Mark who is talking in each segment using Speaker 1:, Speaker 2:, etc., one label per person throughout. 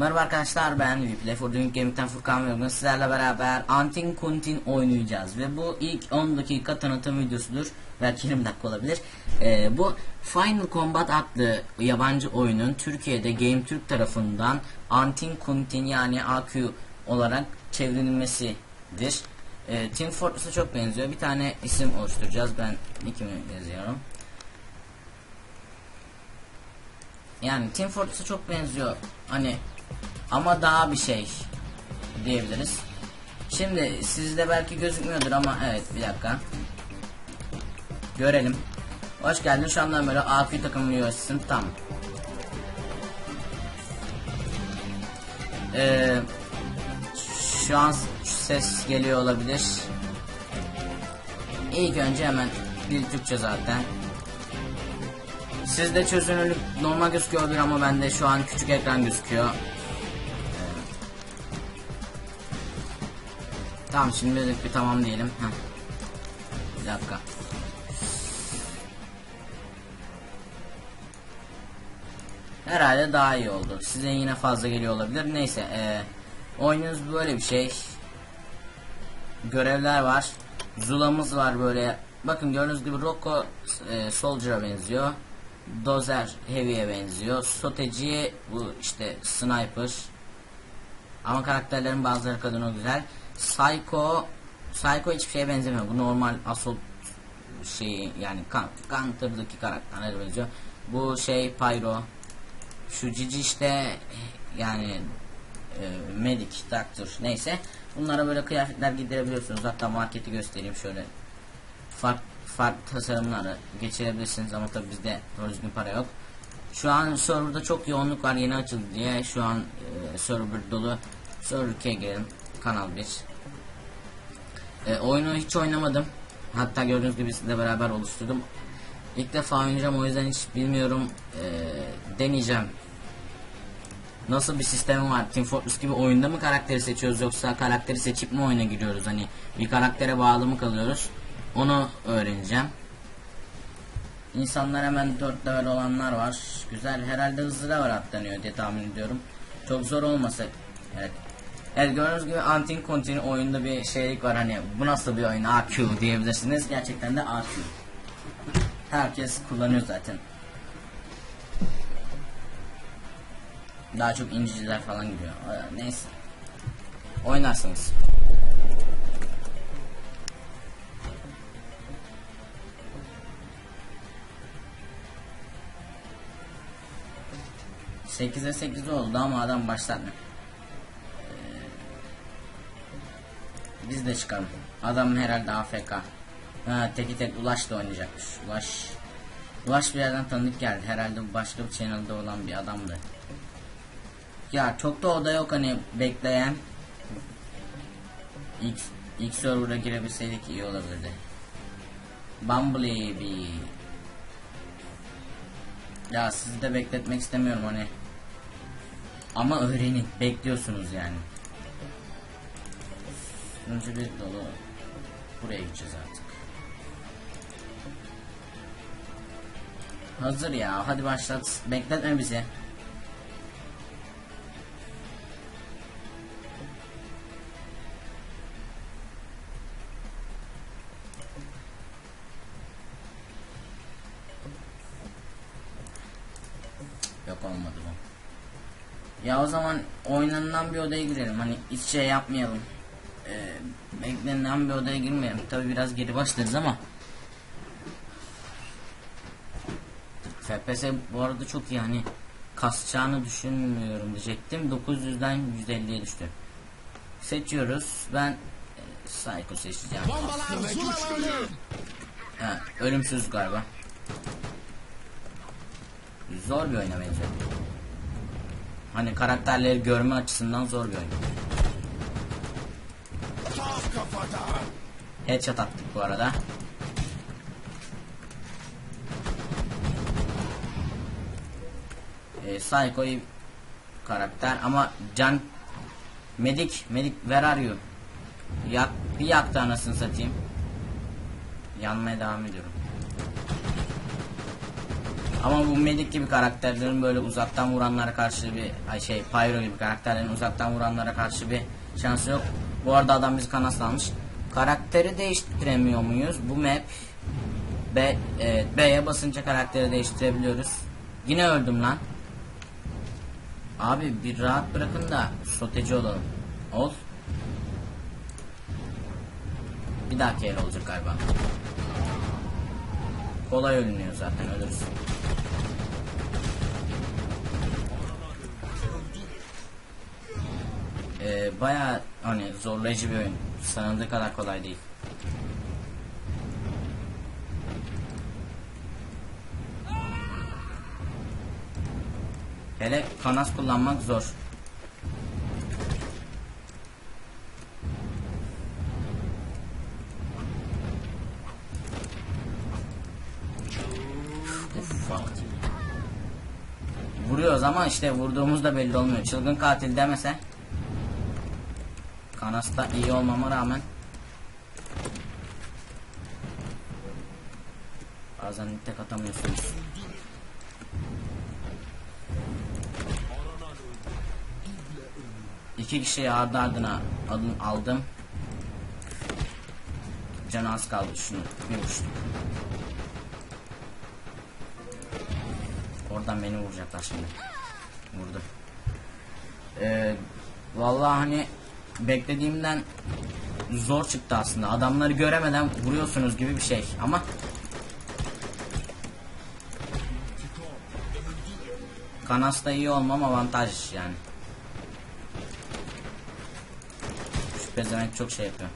Speaker 1: Merhaba arkadaşlar ben Viple for Doing Gaming'den Furkan ve bugün sizlerle beraber Antin Kuntin oynayacağız. Ve bu ilk 10 dakika tanıtım videosudur. Belki 20 dakika olabilir. Ee, bu Final Combat adlı yabancı oyunun Türkiye'de Game Türk tarafından Antin Kuntin yani AQ olarak çevrilmesidir. Ee, Team Fortress'a çok benziyor. Bir tane isim oluşturacağız. Ben nickimi yazıyorum. Yani Team Fortress'a çok benziyor. Hani ama daha bir şey diyebiliriz. Şimdi sizde belki gözükmüyordur ama evet bir dakika. Görelim. Hoş geldin. Şu andan böyle AQ takımı üyesisin. Tamam. Ee, şu an ses geliyor olabilir. İlk önce hemen bir Türkçe zaten. Sizde çözünürlük normal gözüküyor olabilir ama bende şu an küçük ekran gözüküyor. Tamam şimdi bir, bir tamam diyelim. Heh. Bir dakika. Herhalde daha iyi oldu. Size yine fazla geliyor olabilir. Neyse. E, oyununuz böyle bir şey. Görevler var. Zula'mız var böyle. Bakın gördüğünüz gibi Rocco e, Soldier'a benziyor. Dozer Heavy'e benziyor. Soteci bu işte Sniper. Ama karakterlerin bazıları kadın o güzel. Psycho Psycho hiçbir şeye benzemiyor. Bu normal assault şey yani Counter'daki karakterlere benziyor. Bu şey Pyro. Şu Cici işte yani e, Medic, Doctor neyse. Bunlara böyle kıyafetler giydirebiliyorsunuz. Hatta marketi göstereyim şöyle. Fark farklı tasarımları geçirebilirsiniz ama tabi bizde doğru düzgün para yok. Şu an serverda çok yoğunluk var yeni açıldı diye şu an e, server dolu. Server 2'ye girelim. Kanal 1. E, oyunu hiç oynamadım. Hatta gördüğünüz gibi sizle beraber oluşturdum. İlk defa oynayacağım o yüzden hiç bilmiyorum. E, deneyeceğim. Nasıl bir sistemi var? Team Fortress gibi oyunda mı karakteri seçiyoruz yoksa karakteri seçip mi oyuna giriyoruz? Hani bir karaktere bağlı mı kalıyoruz? Onu öğreneceğim. İnsanlar hemen 4 level olanlar var. Güzel. Herhalde hızlı var atlanıyor diye tahmin ediyorum. Çok zor olmasa. Evet. Evet gördüğünüz gibi Antin Continue oyunda bir şeylik var hani bu nasıl bir oyun AQ diyebilirsiniz. Gerçekten de AQ. Herkes kullanıyor zaten. Daha çok inciciler falan giriyor. Ee, Neyse. Oynarsınız. Sekize sekiz oldu ama adam başlatmıyor. Biz de çıkalım. Adam herhalde AFK. Ha, teki tek Ulaş da oynayacakmış. Ulaş Ulaş bir yerden tanıdık geldi. Herhalde başka bir channel'da olan bir adamdı. Ya çok da oda yok hani bekleyen. İlk, ilk server'a girebilseydik iyi olabilirdi. Bumblebee. Ya sizi de bekletmek istemiyorum hani. Ama öğrenin. Bekliyorsunuz yani. Bir dolu. Buraya gideceğiz artık. Hazır ya. Hadi başlat. Bekletme bizi. Yok olmadı bu. Ya o zaman oynanılan bir odaya girelim. Hani hiç şey yapmayalım e, beklenen bir odaya girmeyelim. Tabi biraz geri başlarız ama FPS bu arada çok iyi hani kasacağını düşünmüyorum diyecektim. 900'den 150'ye düştü. Seçiyoruz. Ben e, Psycho seçeceğim.
Speaker 2: Bombalar
Speaker 1: Ha, ölümsüz galiba. Zor bir oyuna benziyor. Hani karakterleri görme açısından zor bir oyun.
Speaker 2: Tam kafada.
Speaker 1: Headshot attık bu arada. Ee, Psycho karakter ama can Medik, Medik where are you? Yak, bir yaktı anasını satayım. Yanmaya devam ediyorum. Ama bu Medik gibi karakterlerin böyle uzaktan vuranlara karşı bir ay şey Pyro gibi karakterlerin uzaktan vuranlara karşı bir şansı yok. Bu arada adam bizi kanaslanmış. Karakteri değiştiremiyor muyuz? Bu map B, evet, basınca karakteri değiştirebiliyoruz. Yine öldüm lan. Abi bir rahat bırakın da soteci olalım. Ol. Bir dahaki el olacak galiba. Kolay ölünüyor zaten ölürüz. Ee, Baya hani zorlayıcı bir oyun. Sanıldığı kadar kolay değil. Hele kanas kullanmak zor. Vuruyoruz ama işte vurduğumuz da belli olmuyor. Çılgın katil demese. Kanasta iyi olmama rağmen Bazen tek atamıyorsunuz. İki kişiyi ardı ardına alın, aldım. Canı az kaldı şunu bir vuruştuk. Oradan beni vuracaklar şimdi. Vurdu. Ee, vallahi hani beklediğimden zor çıktı aslında. Adamları göremeden vuruyorsunuz gibi bir şey ama Kanasta iyi olmam avantaj yani. Şu çok şey yapıyor.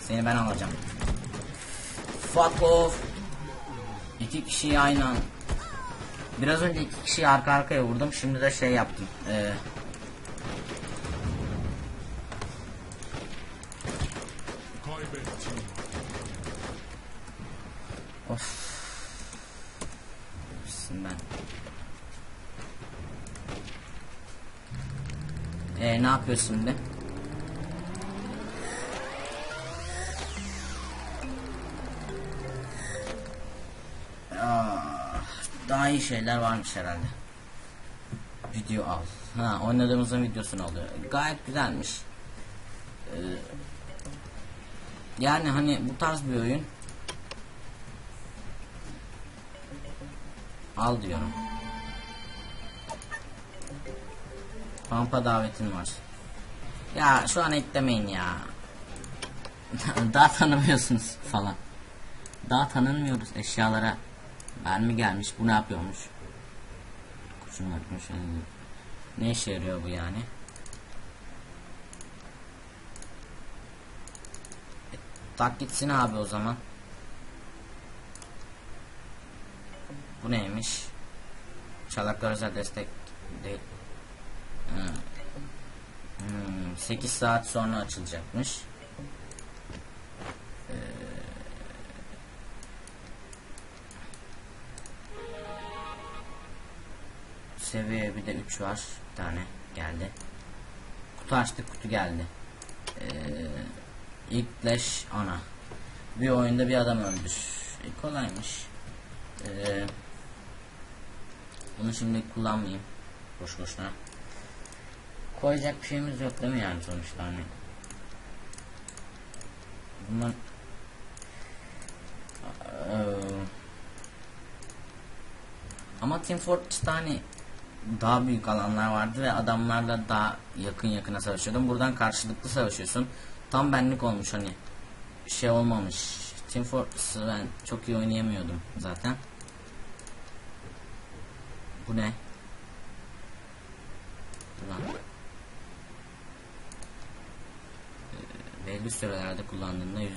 Speaker 1: Seni ben alacağım. Fuck off. İki kişiyi aynı an. Biraz önce iki kişiyi arka arkaya vurdum. Şimdi de şey yaptım. Ee, of. Bitsin ben. Ee, ne yapıyor şimdi? İyi şeyler varmış herhalde. Video al. Ha, oynadığımızın videosunu alıyor. Gayet güzelmiş. Ee, yani hani bu tarz bir oyun. Al diyorum. Pampa davetin var. Ya şu an eklemeyin ya. Daha tanımıyorsunuz falan. Daha tanınmıyoruz eşyalara. Mermi gelmiş bu ne yapıyormuş? Kurşun atmış. Ne işe yarıyor bu yani? E, tak gitsin abi o zaman. Bu neymiş? Çalaklar özel destek değil. Ha. Hmm, 8 saat sonra açılacakmış. 3 var. Bir tane geldi. Kutu açtık kutu geldi. Ee, ilk ana. Bir oyunda bir adam öldür. E, kolaymış. Ee, bunu şimdi kullanmayayım. Boş boşuna. Koyacak bir şeyimiz yok değil mi yani sonuçta hani. Bundan Ee, ama Team Fortress'ta hani daha büyük alanlar vardı ve adamlarla daha yakın yakına savaşıyordum. Buradan karşılıklı savaşıyorsun. Tam benlik olmuş hani şey olmamış. Team Fortress'ı ben çok iyi oynayamıyordum zaten. Bu ne? Ulan. Ee, belli sürelerde kullandığında %50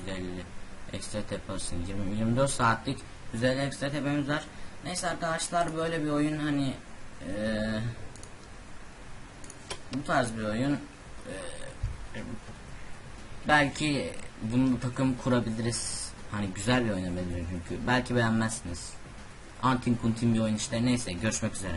Speaker 1: ekstra tepesin 20 24 saatlik güzel ekstra tepemiz var. Neyse arkadaşlar böyle bir oyun hani eee bu tarz bir oyun eee, belki bunu takım kurabiliriz. Hani güzel bir oynanabilir çünkü. Belki beğenmezsiniz. Antin kuntin bir oyun işte. Neyse görüşmek üzere.